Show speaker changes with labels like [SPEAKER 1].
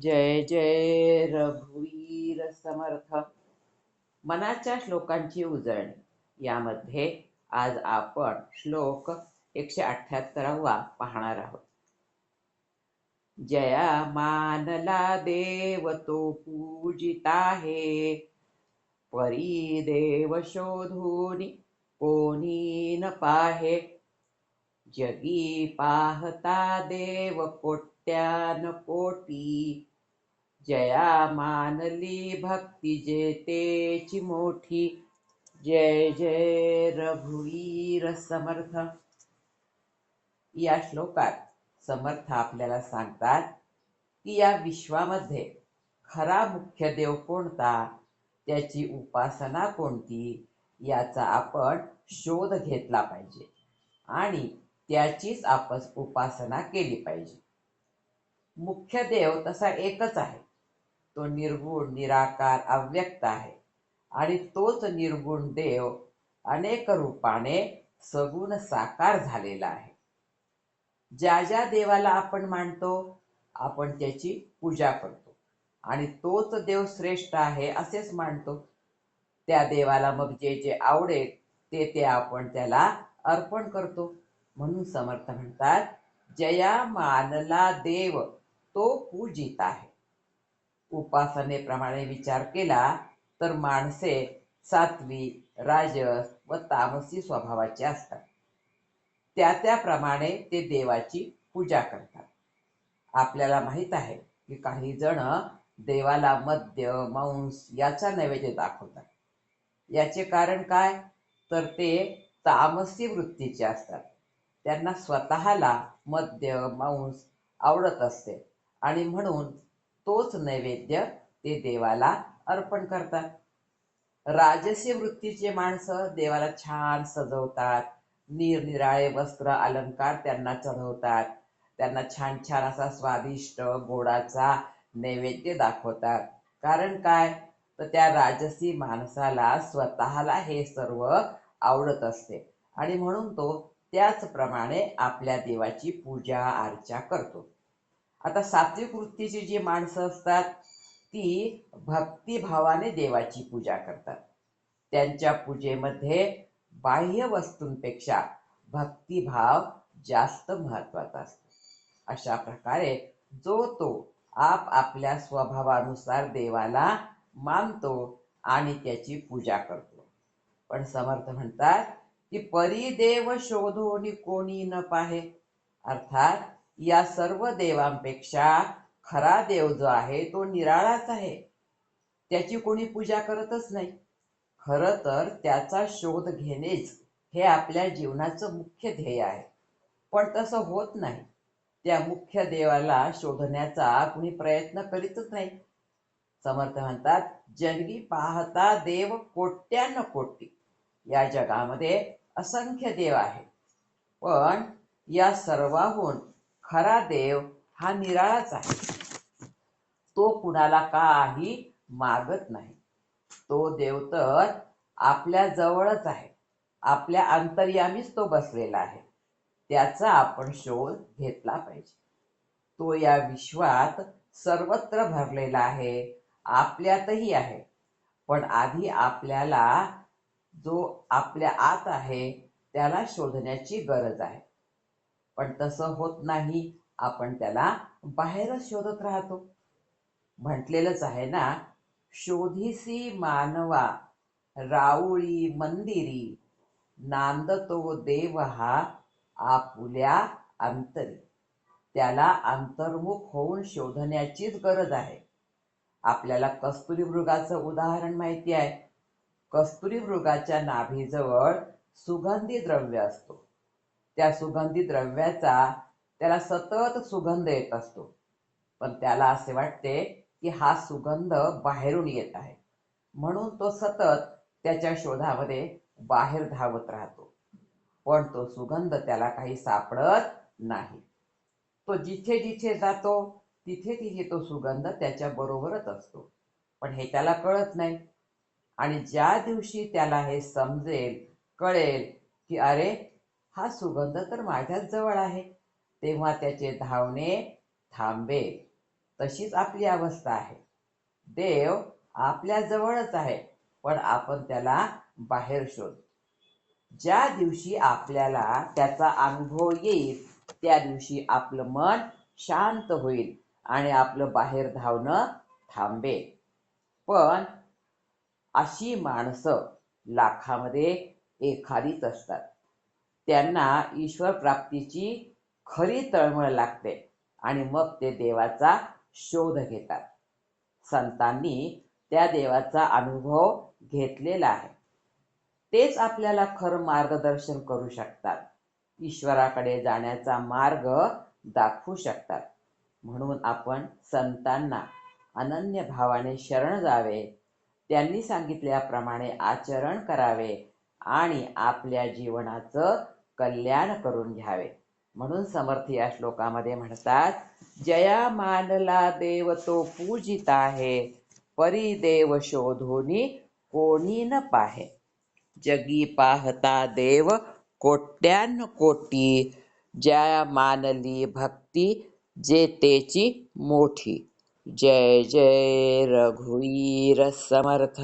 [SPEAKER 1] जय जय रघुवीर समर्थ. मनाच्या श्लोकांची उजळणी. यामध्ये आज आपण श्लोक एकशे अठ्याहत्तरावा पाहणार आहोत. जया मानला देव तो पूजित आहे. परी देव शोधून कोणी न पाहे. जगी पाहता देव कोट त्या नकोटी जया मानली भक्ती जेतेची मोठी. जय जय रघुवीर समर्थ. या श्लोकात समर्थ आपल्याला सांगतात की या विश्वामध्ये खरा मुख्य देव कोणता? त्याची उपासना कोणती? याचा आपण शोध घेतला पाहिजे आणि त्याचीच आपण उपासना केली पाहिजे. मुख्य देव तसा एकच आहे. तो निर्गुण निराकार अव्यक्त आहे. आणि तोच निर्गुण देव अनेक रूपाने सगुण साकार झालेला आहे. ज्या ज्या देवाला आपण मानतो आपण त्याची पूजा करतो. आणि तोच देव श्रेष्ठ आहे असेच मानतो. त्या देवाला मग जे जे आवडेल ते ते आपण त्याला अर्पण करतो. म्हणून समर्थ म्हणतात जया मानला देव. तो पूजित आहे. उपासनेप्रमाणे विचार केला तर माणसे सात्वी राजस व तामसी स्वभावाचे असतात. त्या त्याप्रमाणे ते देवाची पूजा करतात. आपल्याला माहीत आहे की काही जण देवाला मद्य मांस याचा नैवेद्य दाखवतात. याचे कारण काय? तर ते तामसी वृत्तीचे असतात. त्यांना स्वतःला मद्य मांस आवडत असते. आणि म्हणून तोच नैवेद्य ते देवाला अर्पण करतात. राजसी वृत्तीचे माणसं देवाला छान सजवतात. निरनिराळे वस्त्र अलंकार त्यांना चढवतात. त्यांना छान छान असा स्वादिष्ट गोडाचा नैवेद्य दाखवतात. कारण काय? तर त्या राजसी माणसाला स्वतःला हे सर्व आवडत असते. आणि म्हणून तो त्याचप्रमाणे आपल्या देवाची पूजा अर्चा करतो. आता सात्विक वृत्तीची जी माणसं असतात ती भक्तिभावाने देवाची पूजा करतात. त्यांच्या पूजेमध्ये बाह्य वस्तूंपेक्षा भक्तिभाव जास्त महत्त्वाचा असतो. अशा प्रकारे जो तो आप आपल्या स्वभावानुसार देवाला मानतो आणि त्याची पूजा करतो. पण समर्थ म्हणतात की परिदेव शोधोनी कोणी न पाहे. अर्थात या सर्व देवांपेक्षा खरा देव जो आहे तो निराळाच आहे. त्याची कोणी पूजा करतच नाही. खर तर त्याचा शोध घेणेच हे आपल्या जीवनाचं मुख्य ध्येय आहे. पण तसं होत नाही. त्या मुख्य देवाला शोधण्याचा कुणी प्रयत्न करीतच नाही. समर्थ म्हणतात जन्मी पाहता देव कोट्यान कोटी. या जगामध्ये असंख्य देव आहे पण या सर्वाहून खरा देव हा निराळाच आहे. तो कुणाला काही मागत नाही. तो देव तर आपल्या जवळच आहे. आपल्या अंतर्यामीच तो बसलेला आहे. त्याचा आपण शोध घेतला पाहिजे. तो या विश्वात सर्वत्र भरलेला आहे. आपल्यातही आहे. पण आधी आपल्याला जो आपल्या आत आहे त्याला शोधण्याची गरज आहे. पण तसं होत नाही. आपण त्याला बाहेरच शोधत राहतो. म्हटलेलंच आहे ना शोधिसी मानवा राऊळी मंदिरी नांदतो देव हा आपुल्या अंतरी. त्याला अंतर्मुख होऊन शोधण्याचीच गरज आहे. आपल्याला कस्तुरी मृगाचं उदाहरण माहिती आहे. कस्तुरी मृगाच्या नाभीजवळ सुगंधी द्रव्य असतो. त्या सुगंधी द्रव्याचा त्याला सतत सुगंध येत असतो. पण त्याला असे वाटते की हा सुगंध बाहेरून येत आहे. म्हणून तो सतत त्याच्या शोधामध्ये बाहेर धावत राहतो. पण तो सुगंध त्याला काही सापडत नाही. तो जिथे जिथे जातो तिथे तिथे तो सुगंध त्याच्या बरोबरच असतो. पण हे त्याला कळत नाही. आणि ज्या दिवशी त्याला हे समजेल कळेल की अरे हा सुगंध तर माझ्याच जवळ आहे. तेव्हा त्याचे धावणे थांबे. तशीच आपली अवस्था आहे. देव आपल्या जवळच आहे पण आपण त्याला बाहेर शोध. ज्या दिवशी आपल्याला त्याचा अनुभव येईल त्या दिवशी आपलं मन शांत होईल आणि आपलं बाहेर धावणं थांबे पण अशी माणसं लाखामध्ये एखादीच असतात. त्यांना ईश्वर प्राप्तीची खरी तळमळ लागते आणि मग ते देवाचा शोध घेतात. संतांनी त्या देवाचा अनुभव घेतलेला आहे. तेच आपल्याला खरं मार्गदर्शन करू शकतात. ईश्वराकडे जाण्याचा मार्ग दाखवू शकतात. म्हणून आपण संतांना अनन्य भावाने शरण जावे त्यांनी सांगितल्याप्रमाणे आचरण करावे आणि आपल्या जीवनाचं कल्याण करून घ्यावे. म्हणून समर्थ या श्लोकामध्ये म्हणतात जया मानला देव तो पूजित आहे परी देव शोधोनी कोणी न पाहे. जगी पाहता देव कोट्यान कोटी जया मानली भक्ती जे तेची मोठी. जय जय रघुवीर समर्थ.